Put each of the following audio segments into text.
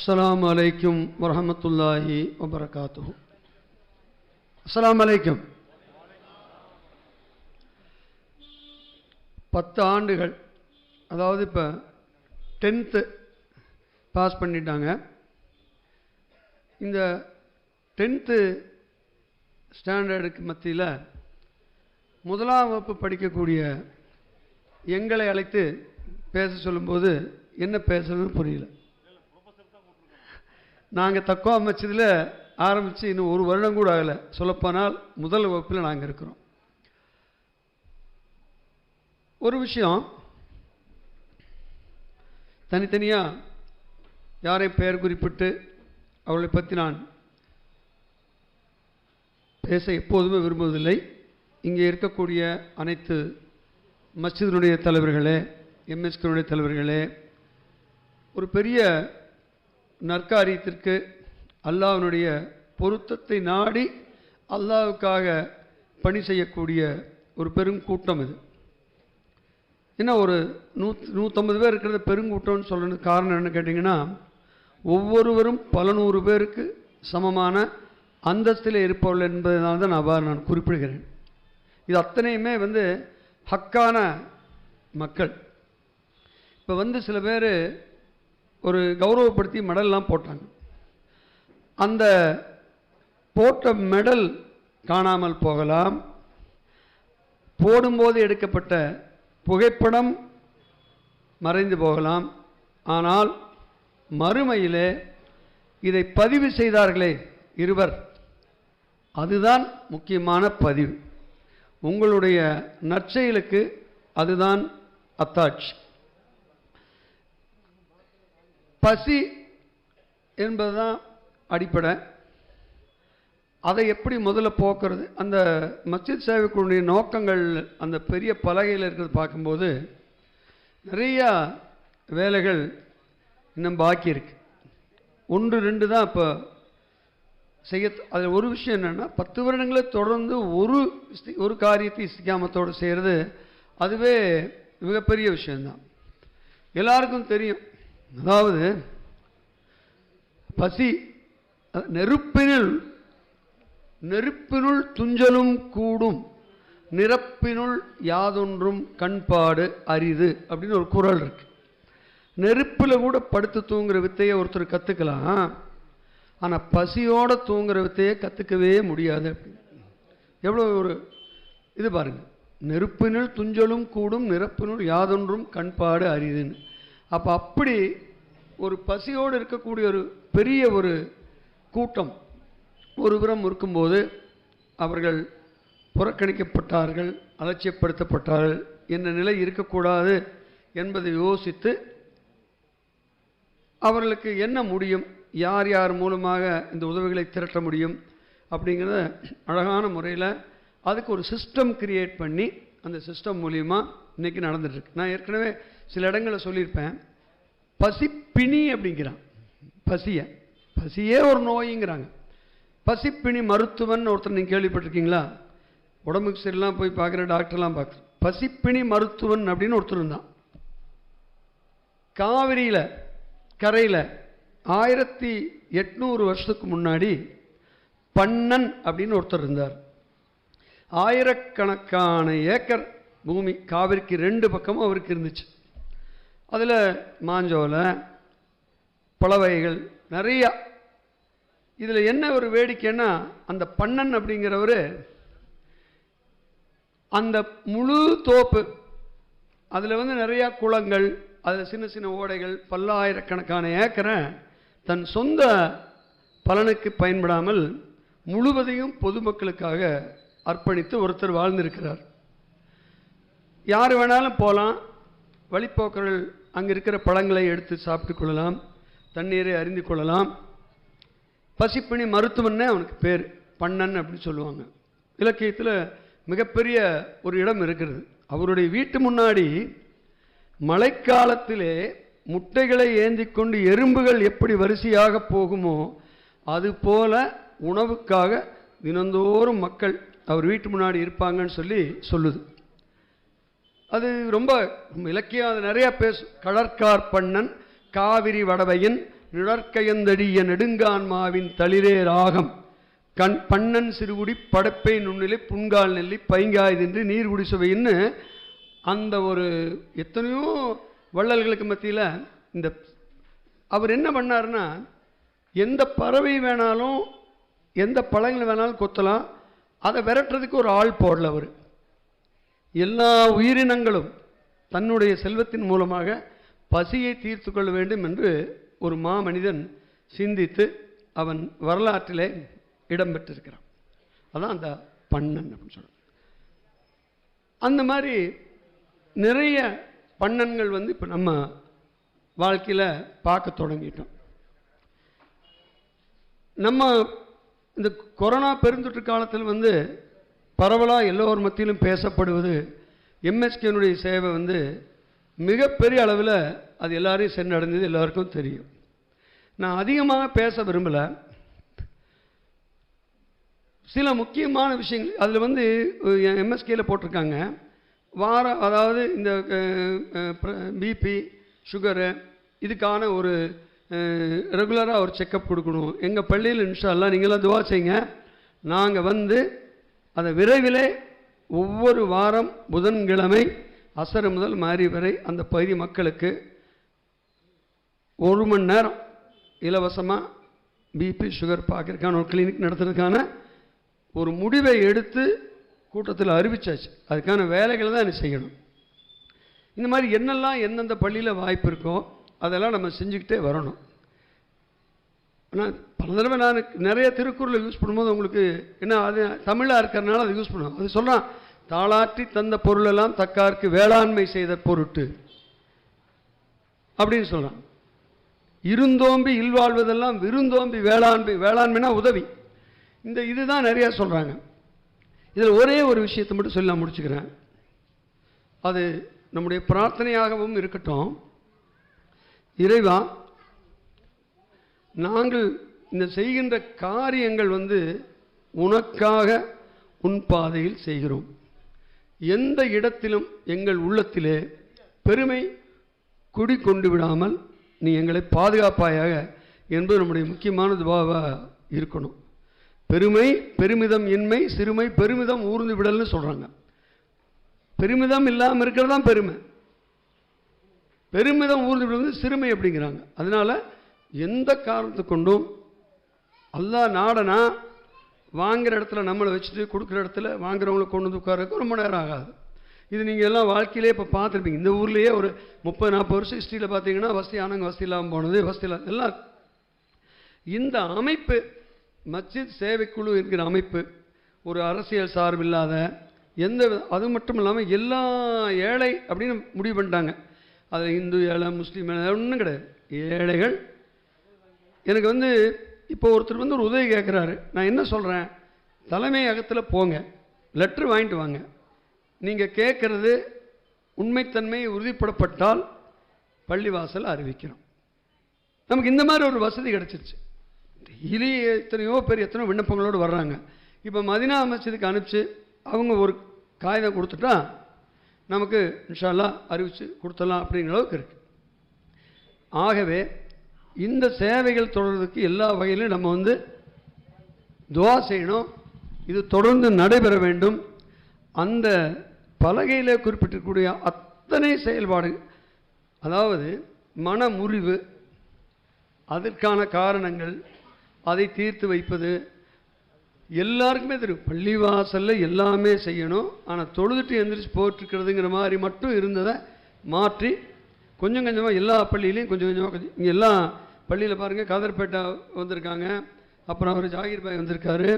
அஸ்லாம் அலைக்கும் வரமத்துல்லாஹி வபரகாத்து அஸ்லாம் அலைக்கும் பத்து ஆண்டுகள் அதாவது இப்போ டென்த்து பாஸ் பண்ணிட்டாங்க. இந்த டென்த்து ஸ்டாண்டர்டுக்கு மத்தியில் முதலாம் வகுப்பு படிக்கக்கூடிய எங்களை அழைத்து பேச சொல்லும்போது என்ன பேசுறதுன்னு புரியல. நாங்கள் தக்குவா அமைச்சதில் ஆரம்பித்து இன்னும் ஒரு வருடம் கூட ஆகலை. சொல்லப்போனால் முதல் வகுப்பில் நாங்கள் இருக்கிறோம். ஒரு விஷயம் தனித்தனியாக யாரை பெயர் குறிப்பிட்டு அவளை பற்றி நான் பேச எப்போதுமே விரும்புவதில்லை. இங்கே இருக்கக்கூடிய அனைத்து மஸ்ஜிதினுடைய தலைவர்களே எம்எஸ்கனுடைய தலைவர்களே ஒரு பெரிய நற்காரியத்திற்கு அல்லாஹ்வினுடைய பொருத்தத்தை நாடி அல்லாவுக்காக பணி செய்யக்கூடிய ஒரு பெரும் கூட்டம் இது. என்ன ஒரு நூத் நூற்றம்பது பேர் இருக்கிறத பெருங்கூட்டம்னு சொல்கிறதுக்கு காரணம் என்ன கேட்டிங்கன்னா ஒவ்வொருவரும் பல நூறு பேருக்கு சமமான அந்தஸ்தில் இருப்பவர்கள் என்பதனால தான் நான் நான் குறிப்பிடுகிறேன். இது அத்தனையுமே வந்து ஹக்கான மக்கள். இப்போ வந்து சில பேர் ஒரு கௌரவப்படுத்தி மெடல்லாம் போட்டாங்க. அந்த போட்ட மெடல் காணாமல் போகலாம். போடும்போது எடுக்கப்பட்ட புகைப்படம் மறைந்து போகலாம். ஆனால் மறுமையிலே இதை பதிவு செய்தார்களே இருவர். அதுதான் முக்கியமான பதிவு. உங்களுடைய நற்செயலுக்கு அதுதான் அத்தாட்சி. பசி என்பதுதான் அடிப்படை. அதை எப்படி முதல்ல போக்குறது? அந்த மஸ்ஜித் சேவைக்குடைய நோக்கங்கள் அந்த பெரிய பலகையில் இருக்கிறது பார்க்கும்போது நிறையா வேலைகள் இன்னும் பாக்கி இருக்கு. ஒன்று ரெண்டு தான் இப்போ செய்ய அதில் ஒரு விஷயம் என்னென்னா பத்து வருடங்களை தொடர்ந்து ஒரு ஒரு காரியத்தை இஸ்திகாமத்தோடு செய்கிறது அதுவே மிகப்பெரிய விஷயந்தான் எல்லாருக்கும் தெரியும் அதாவது பசி நெருப்பினுள் நெருப்பினுள் துஞ்சலும் கூடும் நிரப்பினுள் யாதொன்றும் கண்பாடு அரிது அப்படின்னு ஒரு குறள் இருக்கு. நெருப்பில் கூட படுத்து தூங்குற வித்தையை ஒருத்தர் கற்றுக்கலாம் ஆனால் பசியோடு தூங்குற வித்தையை கற்றுக்கவே முடியாது அப்படின்னு. எவ்வளோ ஒரு இது பாருங்கள் நெருப்பினுள் துஞ்சலும் கூடும் நிரப்பினுள் யாதொன்றும் கண்பாடு அரிதுன்னு. அப்போ அப்படி ஒரு பசியோடு இருக்கக்கூடிய ஒரு பெரிய ஒரு கூட்டம் ஒருபுறம் இருக்கும்போது அவர்கள் புறக்கணிக்கப்பட்டார்கள் அலட்சியப்படுத்தப்பட்டார்கள். என்ற நிலை இருக்கக்கூடாது என்பதை யோசித்து அவர்களுக்கு என்ன முடியும் யார் யார் மூலமாக இந்த உதவிகளை திரட்ட முடியும் அப்படிங்கிறத அழகான முறையில் அதுக்கு ஒரு சிஸ்டம் கிரியேட் பண்ணி அந்த சிஸ்டம் மூலியமா இன்றைக்கி நடந்துட்டுருக்கு நான் ஏற்கனவே சில இடங்களில் சொல்லியிருப்பேன் பசிப்பிணி அப்படிங்கிறான். பசியை. பசியே ஒரு நோய்ங்கிறாங்க. பசிப்பிணி மருத்துவன் ஒருத்தர் நீங்கள் கேள்விப்பட்டிருக்கீங்களா? உடம்புக்கு சரியில்லாம் போய் பார்க்குற டாக்டர்லாம் பார்க்குற பசிப்பிணி மருத்துவன் அப்படின்னு ஒருத்தர் இருந்தான். காவிரியில் கரையில் ஆயிரத்தி எட்நூறு வருஷத்துக்கு முன்னாடி பண்ணன் அப்படின்னு ஒருத்தர் இருந்தார். ஆயிரக்கணக்கான ஏக்கர் பூமி காவிரிக்கு ரெண்டு பக்கமும் அவருக்கு இருந்துச்சு. அதில் மாஞ்சோலை பல வகைகள் நிறையா. இதில் என்ன ஒரு வேடிக்கைன்னா அந்த பண்ணன் அப்படிங்கிறவர் அந்த முழு தோப்பு அதில் வந்து நிறையா குளங்கள் அதில் சின்ன சின்ன ஓடைகள் பல்லாயிரக்கணக்கான ஏக்கரை தன் சொந்த பலனுக்கு பயன்படாமல் முழுவதையும் பொதுமக்களுக்காக அர்ப்பணித்து ஒருத்தர் வாழ்ந்திருக்கிறார். யார் வேணாலும் போகலாம் வழிப்போக்கர்கள் அங்கே இருக்கிற பழங்களை எடுத்து சாப்பிட்டு கொள்ளலாம் தண்ணீரை அறிந்து கொள்ளலாம். பசிப்பணி மருத்துவன்னே அவனுக்கு பேர் பண்ணன் அப்படின்னு சொல்லுவாங்க. இலக்கியத்தில் மிகப்பெரிய ஒரு இடம் இருக்கிறது. அவருடைய வீட்டு முன்னாடி மழைக்காலத்திலே முட்டைகளை ஏந்தி கொண்டு எறும்புகள் எப்படி வரிசையாக போகுமோ அதுபோல உணவுக்காக தினந்தோறும் மக்கள் அவர் வீட்டு முன்னாடி இருப்பாங்கன்னு சொல்லி சொல்லுது. அது ரொம்ப இலக்கியம் அது நிறையா பேசும் கடற்கார் பண்ணன் காவிரி வடவையின் நிழற்கையந்தடிய நெடுங்கான்மாவின் தளிரே ராகம். கண் பண்ணன் சிறுகுடி படப்பை நுண்ணிலை புன்கால் நெல்லி பைங்காய்தின்றி நீர்குடி சுவைன்னு அந்த ஒரு எத்தனையோ வள்ளல்களுக்கு மத்தியில் இந்த அவர் என்ன பண்ணார்னா எந்த பறவை வேணாலும் எந்த பழங்கள் வேணாலும் கொத்தலாம். அதை விரட்டுறதுக்கு ஒரு ஆள் போடல அவர். எல்லா உயிரினங்களும் தன்னுடைய செல்வத்தின் மூலமாக பசியை தீர்த்து கொள்ள வேண்டும் என்று ஒரு மாமனிதன் சிந்தித்து அவன் வரலாற்றிலே இடம்பெற்றிருக்கிறான். அதான் அந்த பண்ணன் அப்படின்னு சொல்கிறோம் அந்த மாதிரி நிறைய பண்ணன்கள் வந்து இப்போ நம்ம வாழ்க்கையில் பார்க்க தொடங்கிட்டோம். நம்ம இந்த கொரோனா பெருந்தொற்று காலத்தில் வந்து பரவலாக எல்லோர் மத்தியிலும் பேசப்படுவது எம்எஸ்கேனுடைய சேவை வந்து மிகப்பெரிய அளவில் அது எல்லாரையும் சென்றடைந்தது எல்லாருக்கும் தெரியும். நான் அதிகமாக பேச விரும்பலை. சில முக்கியமான விஷயங்கள் அதில் வந்து எம்எஸ்கேயில் போட்டிருக்காங்க. வாரம் அதாவது இந்த பிபி சுகரு இதுக்கான ஒரு ரெகுலராக ஒரு செக்கப் கொடுக்கணும். எங்கள் பள்ளியில் இன்ஷால்லாம் நீங்களாம் துவா செய்யுங்க. நாங்கள் வந்து அதை விரைவிலே ஒவ்வொரு வாரம் புதன்கிழமை அசரு முதல் மாறி வரை அந்த பகுதி மக்களுக்கு ஒரு மணி நேரம் இலவசமாக பிபி சுகர் பார்க்கறதுக்கான ஒரு கிளினிக் நடத்துறதுக்கான ஒரு முடிவை எடுத்து கூட்டத்தில் அறிவிச்சாச்சு. அதுக்கான வேலைகளை தான் என்ன செய்யணும். இந்த மாதிரி என்னெல்லாம் எந்தெந்த பள்ளியில் வாய்ப்பு இருக்கோ அதெல்லாம் நம்ம செஞ்சுக்கிட்டே வரணும். ஆனால் பல தடவை நான் நிறைய திருக்குறளை யூஸ் பண்ணும்போது உங்களுக்கு என்ன அது தமிழாக இருக்கிறனால அதை யூஸ் பண்ணுவோம் அது சொல்கிறான் தாளாற்றி தந்த பொருளெல்லாம் தக்காருக்கு வேளாண்மை செய்த பொருட்டு. அப்படின்னு சொல்கிறான் இருந்தோம்பி இல்வாழ்வதெல்லாம் விருந்தோம்பி வேளாண்மை வேளாண்மைனா உதவி. இந்த இதுதான் நிறையா சொல்கிறாங்க இதில் ஒரே ஒரு விஷயத்தை மட்டும் சொல்லி நான் முடிச்சுக்கிறேன். அது நம்முடைய பிரார்த்தனையாகவும் இருக்கட்டும். இறைவா நாங்கள் இந்த செய்கின்ற காரியங்கள் வந்து உனக்காக உன் பாதையில் செய்கிறோம். எந்த இடத்திலும் எங்கள் உள்ளத்திலே பெருமை குடி கொண்டு விடாமல் நீ எங்களை பாதுகாப்பாயாக என்பது நம்முடைய முக்கியமான துபாவாக இருக்கணும். பெருமை பெருமிதம் இன்மை சிறுமை பெருமிதம் ஊர்ந்து விடல்னு சொல்கிறாங்க பெருமிதம் இல்லாமல் இருக்கிறது தான் பெருமை. பெருமிதம் ஊர்ந்து விடுவது சிறுமை அப்படிங்கிறாங்க. அதனால் எந்த காரணத்தை கொண்டும் அல்லா நாடனா வாங்குகிற இடத்துல நம்மளை வச்சுட்டு கொடுக்குற இடத்துல வாங்குறவங்களை கொண்டு வந்து உட்காரக்கு ரொம்ப நேரம் ஆகாது. இது நீங்கள் எல்லாம் வாழ்க்கையிலே இப்போ பார்த்துருப்பீங்க. இந்த ஊர்லேயே ஒரு முப்பது நாற்பது வருஷம் ஹிஸ்ட்ரியில் பார்த்தீங்கன்னா வசதி ஆனவங்க வசதி இல்லாமல் போனது வசதி இல்லாமல் எல்லாம். இந்த அமைப்பு மஸ்ஜித் சேவைக்குழு என்கிற அமைப்பு ஒரு அரசியல் சார்பில்லாத எந்த அது மட்டும் இல்லாமல் எல்லா ஏழை அப்படின்னு முடிவு பண்ணிட்டாங்க. அதில் இந்து ஏழை முஸ்லீம் ஏழை ஒன்றும் கிடையாது. ஏழைகள் எனக்கு வந்து இப்போ ஒருத்தர் வந்து ஒரு உதவி கேட்குறாரு நான் என்ன சொல்கிறேன் தலைமையகத்தில் போங்க. லெட்ரு வாங்கிட்டு வாங்க. நீங்கள் கேட்குறது உண்மைத்தன்மை உறுதிப்படப்பட்டால் பள்ளிவாசல் அறிவிக்கிறோம். நமக்கு இந்த மாதிரி ஒரு வசதி கிடச்சிருச்சு. டெய்லி எத்தனையோ பேர் எத்தனையோ விண்ணப்பங்களோடு வர்றாங்க. இப்போ மதினா அமைச்சதுக்கு அனுப்பிச்சு அவங்க ஒரு காகிதம் கொடுத்துட்டா நமக்கு இன்ஷால்லா அறிவித்து கொடுத்தலாம் அப்படிங்கிற அளவுக்கு இருக்குது ஆகவே இந்த சேவைகள் தொடர்றதுக்கு எல்லா வகையிலும் நம்ம வந்து துவா செய்யணும். இது தொடர்ந்து நடைபெற வேண்டும். அந்த பலகையில் குறிப்பிட்டிருக்கக்கூடிய அத்தனை செயல்பாடு அதாவது மன முறிவு அதற்கான காரணங்கள் அதை தீர்த்து வைப்பது எல்லாருக்குமே தெரியும். பள்ளிவாசலில் எல்லாமே செய்யணும். ஆனால் தொழுதுட்டு எந்திரிச்சு போட்டிருக்கிறதுங்கிற மாதிரி மட்டும் இருந்ததை மாற்றி கொஞ்சம் கொஞ்சமாக எல்லா பள்ளியிலையும் கொஞ்சம் கொஞ்சமாக கொஞ்சம் இங்கே எல்லாம் பள்ளியில் பாருங்கள் காதர்பேட்டா வந்திருக்காங்க. அப்புறம் அவர் ஜாகிர் பாய் வந்திருக்காரு.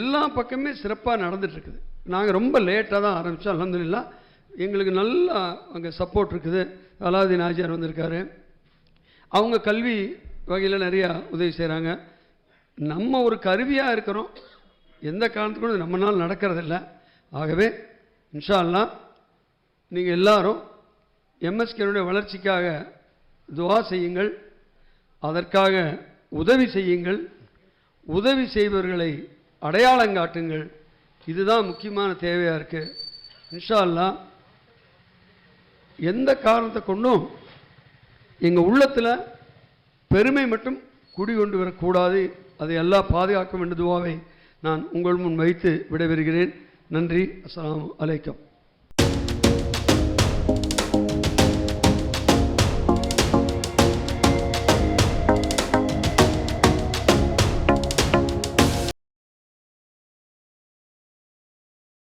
எல்லா பக்கமே சிறப்பாக நடந்துட்டுருக்குது. நாங்கள் ரொம்ப லேட்டாக தான் ஆரம்பித்தோம் அலமதுல்லா எங்களுக்கு நல்லா அங்கே சப்போர்ட் இருக்குது. அலாவுதீன் ஆஜியார் வந்திருக்காரு. அவங்க கல்வி வகையில் நிறையா உதவி செய்கிறாங்க நம்ம ஒரு கருவியாக இருக்கிறோம். எந்த காரணத்துக்கும் நம்ம நாள் நடக்கிறதில்ல. ஆகவே இன்ஷா நீங்கள் எல்லாரும் எம்எஸ்கேனுடைய வளர்ச்சிக்காக துவா செய்யுங்கள். அதற்காக உதவி செய்யுங்கள். உதவி செய்பவர்களை அடையாளம் காட்டுங்கள். இதுதான் முக்கியமான தேவையாக இருக்குது இன்ஷால்லா அல்லாஹ் எந்த காரணத்தை கொண்டும் எங்கள் உள்ளத்தில் பெருமை மட்டும் குடிகொண்டு வரக்கூடாது. அதை எல்லாம் பாதுகாக்க என்று நான் உங்கள் முன் வைத்து விடைபெறுகிறேன். நன்றி. அஸ்லாம் அலைக்கம்.